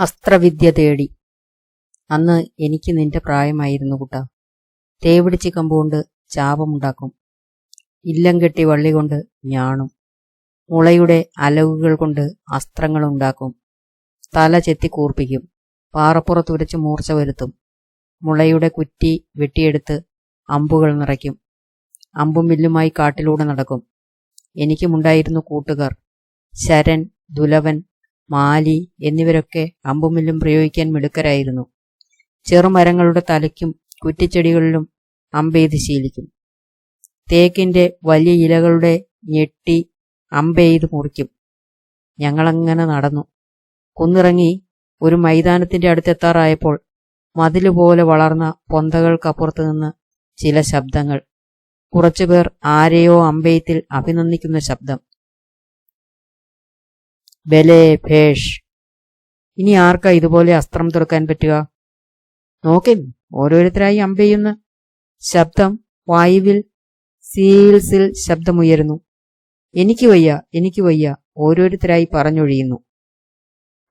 അസ്ത്രവിദ്യ തേടി. അന്ന് എനിക്ക് നിന്റെ പ്രായമായിരുന്നു കുട്ട. തേവിടിച്ച് കമ്പുകൊണ്ട് ചാപമുണ്ടാക്കും. ഇല്ലം കെട്ടി വള്ളി കൊണ്ട് ഞാണും. മുളയുടെ അലവുകൾ കൊണ്ട് അസ്ത്രങ്ങൾ ഉണ്ടാക്കും തല ചെത്തി കൂർപ്പിക്കും. പാറപ്പുറത്ത് ഉരച്ച് മൂർച്ച വരുത്തും. മുളയുടെ കുറ്റി വെട്ടിയെടുത്ത് അമ്പുകൾ നിറയ്ക്കും. അമ്പും വില്ലുമായി കാട്ടിലൂടെ നടക്കും. എനിക്കുമുണ്ടായിരുന്നു കൂട്ടുകാർ. ശരൻ ദുലവൻ മാലി എന്നിവരൊക്കെ അമ്പുമില്ലും പ്രയോഗിക്കാൻ മിടുക്കരായിരുന്നു. ചെറുമരങ്ങളുടെ തലയ്ക്കും കുറ്റിച്ചെടികളിലും അമ്പെയ്ത് ശീലിക്കും. തേക്കിന്റെ വലിയ ഇലകളുടെ ഞെട്ടി അമ്പെയ്ത് മുറിക്കും. ഞങ്ങളങ്ങനെ നടന്നു. കുന്നിറങ്ങി ഒരു മൈതാനത്തിന്റെ അടുത്തെത്താറായപ്പോൾ മതിലുപോലെ വളർന്ന പൊന്തകൾക്കപ്പുറത്ത് നിന്ന് ചില ശബ്ദങ്ങൾ. കുറച്ചുപേർ ആരെയോ അമ്പെയ്ത്തിൽ അഭിനന്ദിക്കുന്ന ശബ്ദം. ബലേ ഭേഷ്. ഇനി ആർക്കാ ഇതുപോലെ അസ്ത്രം തുറക്കാൻ പറ്റുക? നോക്കിൻ ഓരോരുത്തരായി അമ്പെയ്യുന്ന ശബ്ദം വായുവിൽ സീൽസിൽ ശബ്ദമുയരുന്നു. എനിക്ക് വയ്യ എനിക്ക് വയ്യ ഓരോരുത്തരായി പറഞ്ഞൊഴിയുന്നു.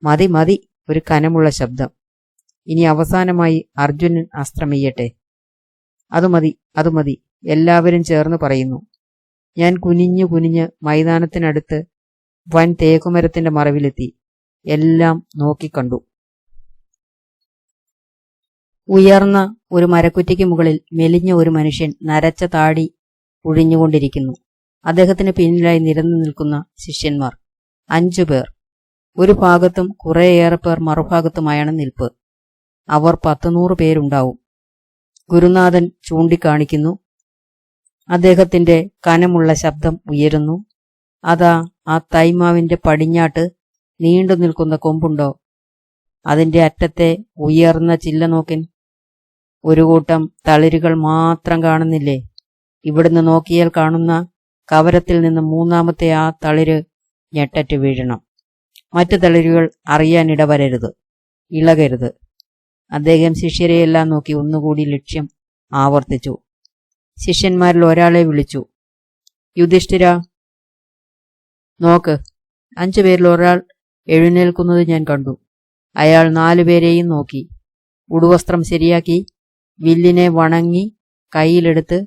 മതി മതി ഒരു കനമുള്ള ശബ്ദം. ഇനി അവസാനമായി അർജുനൻ അസ്ത്രമെയ്യട്ടെ അത് മതി അത് മതി എല്ലാവരും ചേർന്ന് പറയുന്നു. ഞാൻ കുനിഞ്ഞു കുനിഞ്ഞ് മൈതാനത്തിനടുത്ത് വൻ തേക്കുമരത്തിന്റെ മറവിലെത്തി. എല്ലാം നോക്കിക്കണ്ടു ഉയർന്ന ഒരു മരക്കുറ്റിക്ക് മുകളിൽ മെലിഞ്ഞ ഒരു മനുഷ്യൻ നരച്ച താടി ഒഴിഞ്ഞുകൊണ്ടിരിക്കുന്നു അദ്ദേഹത്തിന് പിന്നിലായി നിരന്നു നിൽക്കുന്ന ശിഷ്യന്മാർ. അഞ്ചു പേർ. ഒരു ഭാഗത്തും കുറേയേറെ പേർ മറുഭാഗത്തുമായാണ് നിൽപ്പ്. അവർ പത്തുനൂറ് പേരുണ്ടാവും. ഗുരുനാഥൻ ചൂണ്ടിക്കാണിക്കുന്നു. അദ്ദേഹത്തിന്റെ കനമുള്ള ശബ്ദം ഉയരുന്നു. അതാ ആ തൈമാവിന്റെ പടിഞ്ഞാട്ട് നീണ്ടു നിൽക്കുന്ന കൊമ്പുണ്ടോ? അതിന്റെ അറ്റത്തെ ഉയർന്ന ചില്ല നോക്കിൻ. ഒരു കൂട്ടം തളിരുകൾ മാത്രം കാണുന്നില്ലേ? ഇവിടുന്ന് നോക്കിയാൽ കാണുന്ന കവരത്തിൽ നിന്ന് മൂന്നാമത്തെ ആ തളിര് ഞെട്ടറ്റ് വീഴണം. മറ്റു തളിരുകൾ അറിയാനിട വരരുത് ഇളകരുത്. അദ്ദേഹം ശിഷ്യരെയെല്ലാം നോക്കി ഒന്നുകൂടി ലക്ഷ്യം ആവർത്തിച്ചു. ശിഷ്യന്മാരിൽ ഒരാളെ വിളിച്ചു. യുധിഷ്ഠിര നോക്ക് അഞ്ചു പേരിൽ ഒരാൾ എഴുന്നേൽക്കുന്നത് ഞാൻ കണ്ടു. അയാൾ നാലുപേരെയും നോക്കി. ഉടുവസ്ത്രം ശരിയാക്കി വില്ലിനെ വണങ്ങി കയ്യിലെടുത്ത്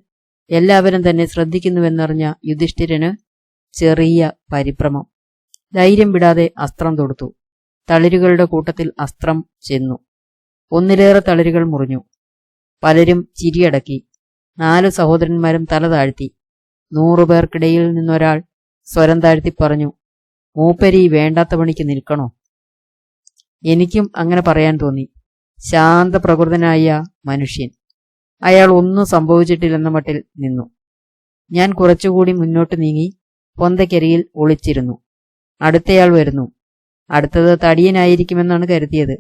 എല്ലാവരും തന്നെ ശ്രദ്ധിക്കുന്നുവെന്നറിഞ്ഞ യുധിഷ്ഠിരന് ചെറിയ പരിഭ്രമം. ധൈര്യം വിടാതെ അസ്ത്രം തൊടുത്തു. തളിരുകളുടെ കൂട്ടത്തിൽ അസ്ത്രം ചെന്നു. ഒന്നിലേറെ തളിരുകൾ മുറിഞ്ഞു. പലരും ചിരിയടക്കി. നാലു സഹോദരന്മാരും തല താഴ്ത്തി. നൂറുപേർക്കിടയിൽ നിന്നൊരാൾ സ്വരം താഴ്ത്തി പറഞ്ഞു മൂപ്പരി വേണ്ടാത്ത പണിക്ക് നിൽക്കണോ? എനിക്കും അങ്ങനെ പറയാൻ തോന്നി. ശാന്തപ്രകൃതനായ മനുഷ്യൻ. അയാൾ ഒന്നും സംഭവിച്ചിട്ടില്ലെന്ന മട്ടിൽ നിന്നു. ഞാൻ കുറച്ചുകൂടി മുന്നോട്ട് നീങ്ങി പൊന്തക്കരിയിൽ ഒളിച്ചിരുന്നു. അടുത്തയാൾ വരുന്നു. അടുത്തത് തടിയനായിരിക്കുമെന്നാണ് കരുതിയത്.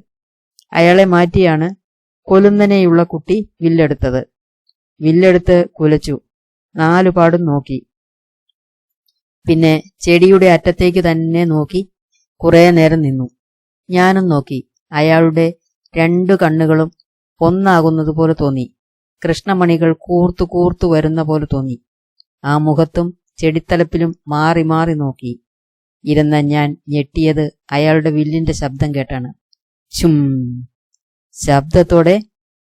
അയാളെ മാറ്റിയാണ് കൊലുന്നനെയുള്ള കുട്ടി വില്ലെടുത്തത്. വില്ലെടുത്ത് കുലച്ചു. നാലുപാടും നോക്കി. പിന്നെ ചെടിയുടെ അറ്റത്തേക്ക് തന്നെ നോക്കി കുറെ നേരം നിന്നു. ഞാനും നോക്കി. അയാളുടെ രണ്ടു കണ്ണുകളും ഒന്നാകുന്നത് പോലെ തോന്നി. കൃഷ്ണമണികൾ കൂർത്തു കൂർത്തു വരുന്ന പോലെ തോന്നി. ആ മുഖത്തും ചെടിത്തലപ്പിലും മാറി മാറി നോക്കി. ഇരുന്ന ഞാൻ ഞെട്ടിയത് അയാളുടെ വില്ലിന്റെ ശബ്ദം കേട്ടാണ്. ചും. ശബ്ദത്തോടെ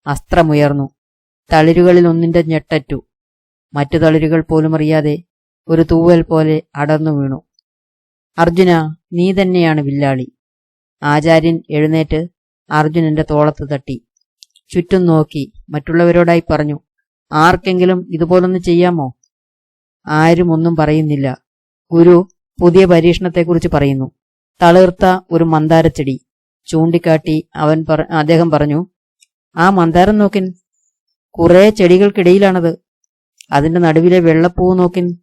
അസ്ത്രമുയർന്നു. തളിരുകളിൽ ഒന്നിന്റെ ഞെട്ടറ്റു. മറ്റു തളിരുകൾ പോലും അറിയാതെ ഒരു തൂവൽ പോലെ അടർന്നു വീണു. അർജുന നീ തന്നെയാണ് വില്ലാളി. ആചാര്യൻ എഴുന്നേറ്റ് അർജുനന്റെ തോളത്ത് തട്ടി. ചുറ്റും നോക്കി മറ്റുള്ളവരോടായി പറഞ്ഞു ആർക്കെങ്കിലും ഇതുപോലൊന്ന് ചെയ്യാമോ? ആരും ഒന്നും പറയുന്നില്ല. ഗുരു പുതിയ പരീക്ഷണത്തെക്കുറിച്ച് പറയുന്നു. തളിർത്ത ഒരു മന്ദാരച്ചെടി. ചൂണ്ടിക്കാട്ടി അവൻ അദ്ദേഹം പറഞ്ഞു ആ മന്ദാരം നോക്കിൻ. കുറെ ചെടികൾക്കിടയിലാണത്. അതിന്റെ നടുവിലെ വെള്ളപ്പൂവ് നോക്കിൻ.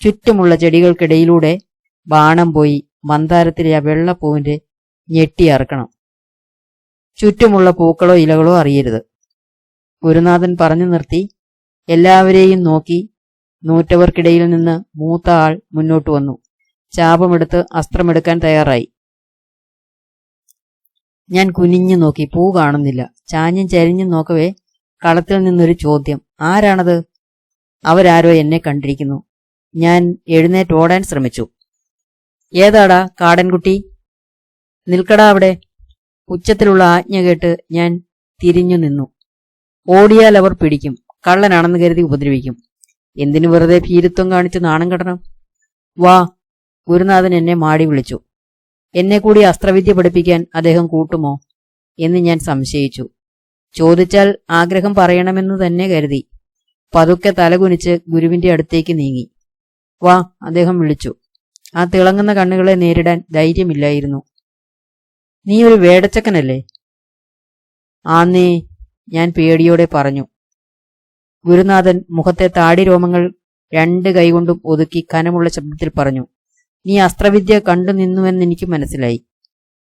ചുറ്റുമുള്ള ചെടികൾക്കിടയിലൂടെ ബാണം പോയി മന്ദാരത്തിലെ ആ വെള്ളപ്പൂവിന്റെ ഞെട്ടിയറക്കണം ചുറ്റുമുള്ള പൂക്കളോ ഇലകളോ അറിയരുത്. ഗുരുനാഥൻ പറഞ്ഞു നിർത്തി എല്ലാവരെയും നോക്കി നൂറ്റവർക്കിടയിൽ നിന്ന് മൂത്ത ആൾ മുന്നോട്ട് വന്നു. ചാപമെടുത്ത് അസ്ത്രമെടുക്കാൻ തയ്യാറായി. ഞാൻ കുനിഞ്ഞു നോക്കി പൂ കാണുന്നില്ല. ചാഞ്ഞും ചരിഞ്ഞും നോക്കവേ കളത്തിൽ നിന്നൊരു ചോദ്യം. ആരാണത്? അവരാരോ എന്നെ കണ്ടിരിക്കുന്നു. ഞാൻ എഴുന്നേറ്റ് ഓടാൻ ശ്രമിച്ചു. ഏതാടാ കാടൻകുട്ടി? നിൽക്കടാ അവിടെ. ഉച്ചത്തിലുള്ള ആജ്ഞ കേട്ട് ഞാൻ തിരിഞ്ഞു നിന്നു. ഓടിയാൽ അവർ പിടിക്കും. കള്ളനാണെന്ന് കരുതി ഉപദ്രവിക്കും. എന്തിനു വെറുതെ ഭീരുത്വം കാണിച്ച് നാണം കെടണം വാ ഗുരുനാഥൻ എന്നെ മാടി വിളിച്ചു. എന്നെ കൂടി അസ്ത്രവിദ്യ പഠിപ്പിക്കാൻ അദ്ദേഹം കൂട്ടുമോ? എന്ന് ഞാൻ സംശയിച്ചു. ചോദിച്ചാൽ ആഗ്രഹം പറയണമെന്ന് തന്നെ കരുതി. പതുക്കെ തലകുനിച്ച് ഗുരുവിന്റെ അടുത്തേക്ക് നീങ്ങി. വാ അദ്ദേഹം വിളിച്ചു. ആ തിളങ്ങുന്ന കണ്ണുകളെ നേരിടാൻ ധൈര്യമില്ലായിരുന്നു. നീ ഒരു വേടച്ചക്കനല്ലേ? ആന്നേ ഞാൻ പേടിയോടെ പറഞ്ഞു. ഗുരുനാഥൻ മുഖത്തെ താടി രോമങ്ങൾ രണ്ട് കൈകൊണ്ടും ഒതുക്കി കനമുള്ള ശബ്ദത്തിൽ പറഞ്ഞു. നീ അസ്ത്രവിദ്യ കണ്ടു നിന്നുവെന്ന് എനിക്ക് മനസ്സിലായി.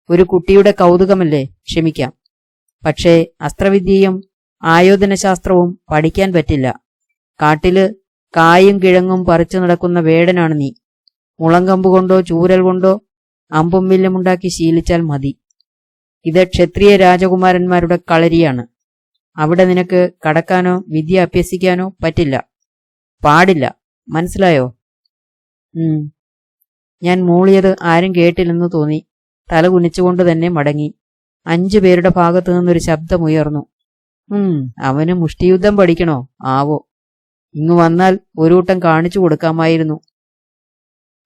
ഒരു കുട്ടിയുടെ കൗതുകമല്ലേ? ക്ഷമിക്കാം. പക്ഷേ അസ്ത്രവിദ്യയും ആയോധനശാസ്ത്രവും പഠിക്കാൻ പറ്റില്ല. കാട്ടിൽ കായും കിഴങ്ങും പറിച്ചു നടക്കുന്ന വേടനാണ് നീ. മുളങ്കമ്പ് കൊണ്ടോ ചൂരൽ കൊണ്ടോ അമ്പും വില്ലുമുണ്ടാക്കി ശീലിച്ചാൽ മതി. ഇത് ക്ഷത്രിയ രാജകുമാരന്മാരുടെ കളരിയാണ്. അവിടെ നിനക്ക് കടക്കാനോ വിദ്യ അഭ്യസിക്കാനോ പറ്റില്ല. പാടില്ല. മനസ്സിലായോ? ഉം. ഞാൻ മൂളിയത് ആരും കേട്ടില്ലെന്ന് തോന്നി. തല കുനിച്ചുകൊണ്ട് തന്നെ മടങ്ങി. അഞ്ചു പേരുടെ ഭാഗത്തു നിന്നൊരു ശബ്ദമുയർന്നു. ഉം അവന് മുഷ്ടിയുദ്ധം പഠിക്കണോ? ആവോ. ഇങ്ങു വന്നാൽ ഒരു കൂട്ടം കാണിച്ചു കൊടുക്കാമായിരുന്നു.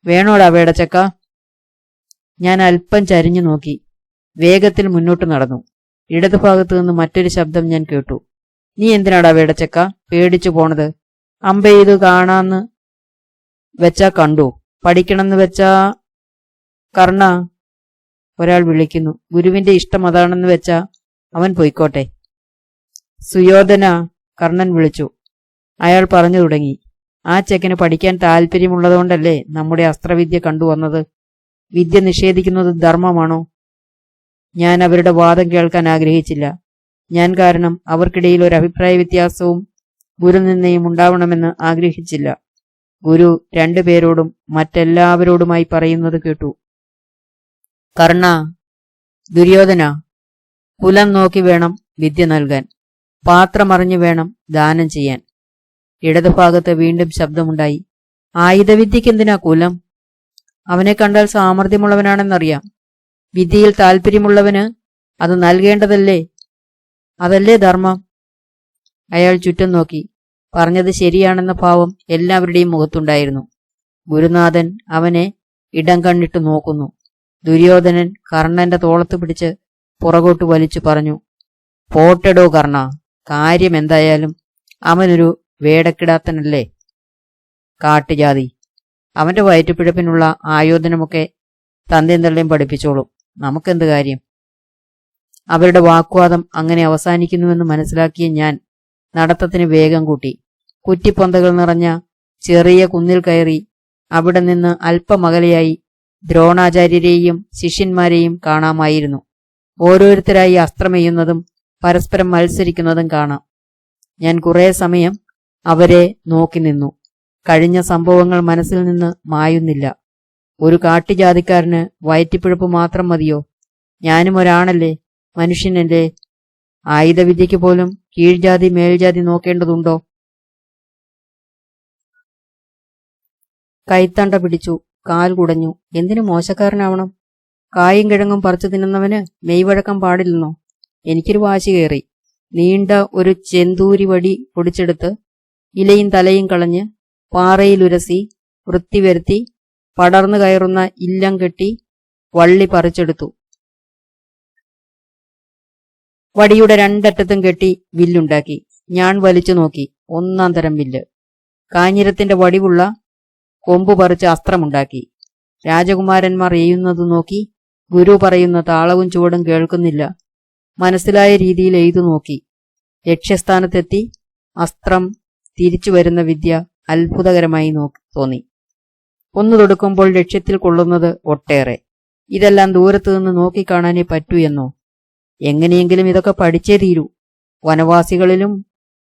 വേണോടാ വേടച്ചക്ക ഞാൻ അല്പം ചരിഞ്ഞു നോക്കി. വേഗത്തിൽ മുന്നോട്ട് നടന്നു. ഇടതുഭാഗത്തു നിന്ന് മറ്റൊരു ശബ്ദം ഞാൻ കേട്ടു. നീ എന്തിനാടാ വേടച്ചക്ക പേടിച്ചു പോണത്. അമ്പെയ്തു കാണാന്ന് വെച്ചാ കണ്ടു. പഠിക്കണമെന്ന് വെച്ചാ കർണ ഒരാൾ വിളിക്കുന്നു. ഗുരുവിന്റെ ഇഷ്ടം അതാണെന്ന് വെച്ചാ അവൻ പൊയ്ക്കോട്ടെ. സുയോധന കർണൻ വിളിച്ചു. അയാൾ പറഞ്ഞു തുടങ്ങി. ആ ചെക്കന് പഠിക്കാൻ താല്പര്യമുള്ളതുകൊണ്ടല്ലേ നമ്മുടെ അസ്ത്രവിദ്യ കണ്ടുവന്നത്? വിദ്യ നിഷേധിക്കുന്നത് ധർമ്മമാണോ? ഞാൻ അവരുടെ വാദം കേൾക്കാൻ ആഗ്രഹിച്ചില്ല. ഞാൻ കാരണം അവർക്കിടയിൽ ഒരു അഭിപ്രായ വ്യത്യാസവും ഗുരുനിന്ദയും ഉണ്ടാവണമെന്ന് ആഗ്രഹിച്ചില്ല. ഗുരു രണ്ടുപേരോടും മറ്റെല്ലാവരോടുമായി പറയുന്നത് കേട്ടു. കർണ ദുര്യോധന കുലം നോക്കി വേണം വിദ്യ നൽകാൻ. പാത്രമറിഞ്ഞു വേണം ദാനം ചെയ്യാൻ. ഇടതുഭാഗത്ത് വീണ്ടും ശബ്ദമുണ്ടായി. ആയുധവിദ്യക്കെന്തിനാ കുലം? അവനെ കണ്ടാൽ സാമർഥ്യമുള്ളവനാണെന്നറിയാം. വിദ്യയിൽ താല്പര്യമുള്ളവന് അത് നൽകേണ്ടതല്ലേ? അതല്ലേ ധർമ്മം? അയാൾ ചുറ്റും നോക്കി. പറഞ്ഞത് ശരിയാണെന്ന ഭാവം എല്ലാവരുടെയും മുഖത്തുണ്ടായിരുന്നു. ഗുരുനാഥൻ അവനെ ഇടം കണ്ണിട്ട് നോക്കുന്നു. ദുര്യോധനൻ കർണന്റെ തോളത്ത് പിടിച്ച് പുറകോട്ട് വലിച്ചു പറഞ്ഞു പോട്ടെടോ കർണ കാര്യം എന്തായാലും അവനൊരു വേടക്കിടാത്തനല്ലേ? കാട്ടുജാതി. അവന്റെ വയറ്റുപിഴപ്പിനുള്ള ആയോധനമൊക്കെ തന്തയും തള്ളയും പഠിപ്പിച്ചോളും. നമുക്കെന്ത് കാര്യം? അവരുടെ വാക്വാദം അങ്ങനെ അവസാനിക്കുന്നുവെന്ന് മനസ്സിലാക്കിയ ഞാൻ നടത്തത്തിന് വേഗം കൂട്ടി. കുറ്റിപ്പൊന്തകൾ നിറഞ്ഞ ചെറിയ കുന്നിൽ കയറി അവിടെ നിന്ന് അല്പമകലെയായി ദ്രോണാചാര്യരെയും ശിഷ്യന്മാരെയും കാണാമായിരുന്നു. ഓരോരുത്തരായി അസ്ത്രമെയ്യുന്നതും പരസ്പരം മത്സരിക്കുന്നതും കാണാം. ഞാൻ കുറേ സമയം അവരെ നോക്കി നിന്നു. കഴിഞ്ഞ സംഭവങ്ങൾ മനസ്സിൽ നിന്ന് മായുന്നില്ല. ഒരു കാട്ടുജാതിക്കാരന് വയറ്റിപ്പിഴപ്പ് മാത്രം മതിയോ? ഞാനും ഒരാണല്ലേ? മനുഷ്യനല്ലേ ആയുധവിദ്യയ്ക്ക് പോലും കീഴ്ജാതി മേൽജാതി നോക്കേണ്ടതുണ്ടോ? കൈത്തണ്ട പിടിച്ചു. കാൽ കുടഞ്ഞു. എന്തിനു മോശക്കാരനാവണം? കായും കിഴങ്ങും പറിച്ചു തിന്നുന്നവന് മെയ്വഴക്കം പാടില്ലെന്നോ? എനിക്കൊരു വാശി കയറി. നീണ്ട ഒരു ചെന്തൂരി വടി പൊടിച്ചെടുത്ത് ഇലയും തലയും കളഞ്ഞ് പാറയിലുരസി വൃത്തി വരുത്തി പടർന്നു കയറുന്ന ഇല്ലം കെട്ടി വള്ളി പറിച്ചെടുത്തു. വടിയുടെ രണ്ടറ്റത്തും കെട്ടി വില്ലുണ്ടാക്കി. ഞാൻ വലിച്ചു നോക്കി. ഒന്നാം തരം വില്ല്. കാഞ്ഞിരത്തിന്റെ വടിവുള്ള കൊമ്പ് പറിച്ച് അസ്ത്രമുണ്ടാക്കി. രാജകുമാരന്മാർ എയ്യുന്നത് നോക്കി ഗുരു പറയുന്ന താളവും ചുവടും കേൾക്കുന്നില്ല. മനസ്സിലായ രീതിയിൽ എഴുതു നോക്കി. ലക്ഷ്യസ്ഥാനത്തെത്തി അസ്ത്രം തിരിച്ചു വരുന്ന വിദ്യ അത്ഭുതകരമായി നോക്കി തോന്നി. ഒന്നു തൊടുക്കുമ്പോൾ ലക്ഷ്യത്തിൽ കൊള്ളുന്നത് ഒട്ടേറെ. ഇതെല്ലാം ദൂരത്തു നിന്ന് നോക്കിക്കാണാനേ പറ്റൂ എന്നോ? എങ്ങനെയെങ്കിലും ഇതൊക്കെ പഠിച്ചേ തീരൂ. വനവാസികളിലും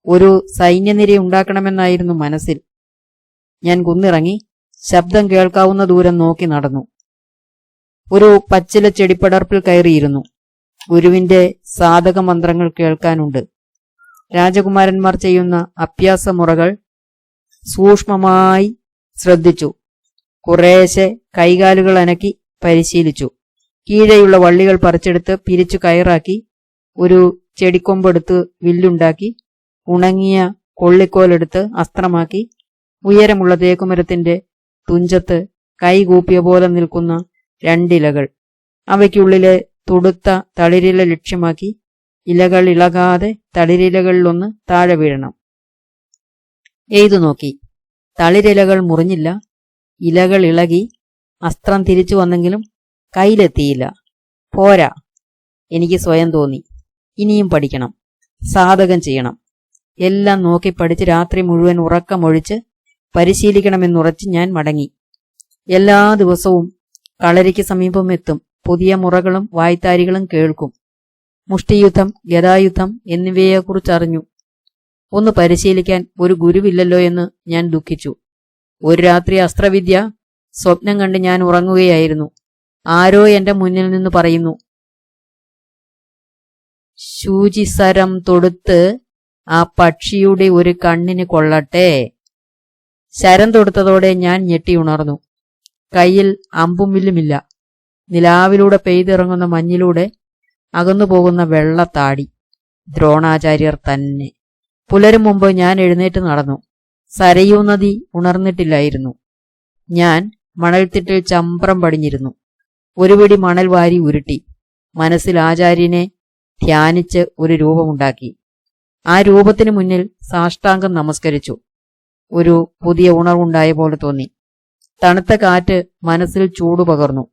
ഒരു സൈന്യനിര ഉണ്ടാക്കണമെന്നായിരുന്നു മനസ്സിൽ. ഞാൻ കുന്നിറങ്ങി ശബ്ദം കേൾക്കാവുന്ന ദൂരം നോക്കി നടന്നു. ഒരു പച്ചില ചെടിപ്പടർപ്പിൽ കയറിയിരുന്നു. ഗുരുവിന്റെ സാധക മന്ത്രങ്ങൾ കേൾക്കാനുണ്ട്. രാജകുമാരന്മാർ ചെയ്യുന്ന അഭ്യാസമുറകൾ സൂക്ഷ്മമായി ശ്രദ്ധിച്ചു. കുറേശ്ശെ കൈകാലുകൾ അനക്കി പരിശീലിച്ചു. കീഴെയുള്ള വള്ളികൾ പറിച്ചെടുത്ത് പിരിച്ചു കയറാക്കി ഒരു ചെടിക്കൊമ്പെടുത്ത് വില്ലുണ്ടാക്കി ഉണങ്ങിയ കൊള്ളിക്കോലെടുത്ത് അസ്ത്രമാക്കി ഉയരമുള്ള തേക്കുമരത്തിന്റെ തുഞ്ചത്ത് കൈകൂപ്പിയ പോലെ നിൽക്കുന്ന രണ്ടിലകൾ. അവയ്ക്കുള്ളിലെ തുടുത്ത തളിരില ലക്ഷ്യമാക്കി ഇലകൾ ഇളകാതെ തളിരിലകളിലൊന്ന് താഴെ വീഴണം. എയ്തു നോക്കി? തളിരിലകൾ മുറിഞ്ഞില്ല. ഇലകൾ ഇളകി അസ്ത്രം തിരിച്ചു വന്നെങ്കിലും കയ്യിലെത്തിയില്ല. പോരാ. എനിക്ക് സ്വയം തോന്നി. ഇനിയും പഠിക്കണം. സാധകം ചെയ്യണം. എല്ലാം നോക്കി പഠിച്ച് രാത്രി മുഴുവൻ ഉറക്കമൊഴിച്ച് പരിശീലിക്കണമെന്നുറച്ച് ഞാൻ മടങ്ങി. എല്ലാ ദിവസവും കളരിക്ക് സമീപം എത്തും. പുതിയ മുറകളും വായ്ത്താരികളും കേൾക്കും. മുഷ്ടിയുദ്ധം ഗതായുദ്ധം എന്നിവയെക്കുറിച്ചറിഞ്ഞു. ഒന്ന് പരിശീലിക്കാൻ ഒരു ഗുരുവില്ലല്ലോ എന്ന് ഞാൻ ദുഃഖിച്ചു. ഒരു രാത്രി അസ്ത്രവിദ്യ സ്വപ്നം കണ്ട് ഞാൻ ഉറങ്ങുകയായിരുന്നു. ആരോ എന്റെ മുന്നിൽ നിന്ന് പറയുന്നു ശൂചിസരം തൊടുത്ത് ആ പക്ഷിയുടെ ഒരു കണ്ണിന് കൊള്ളട്ടെ. ശരം തൊടുത്തതോടെ ഞാൻ ഞെട്ടിയുണർന്നു കയ്യിൽ അമ്പും വില്ലുമില്ല. നിലാവിലൂടെ പെയ്തിറങ്ങുന്ന മഞ്ഞിലൂടെ അകന്നു പോകുന്ന വെള്ളത്താടി. ദ്രോണാചാര്യർ തന്നെ. പുലരും മുമ്പ് ഞാൻ എഴുന്നേറ്റ് നടന്നു. സരയൂ നദി ഉണർന്നിട്ടില്ലായിരുന്നു. ഞാൻ മണൽത്തിട്ടിൽ ചമ്പ്രം പടിഞ്ഞിരുന്നു. ഒരു പിടി മണൽ വാരി ഉരുട്ടി. മനസ്സിൽ ആചാര്യനെ ധ്യാനിച്ച് ഒരു രൂപമുണ്ടാക്കി. ആ രൂപത്തിന് മുന്നിൽ സാഷ്ടാംഗം നമസ്കരിച്ചു. ഒരു പുതിയ ഉണർവുണ്ടായ പോലെ തോന്നി. തണുത്ത കാറ്റ് മനസ്സിൽ ചൂടു പകർന്നു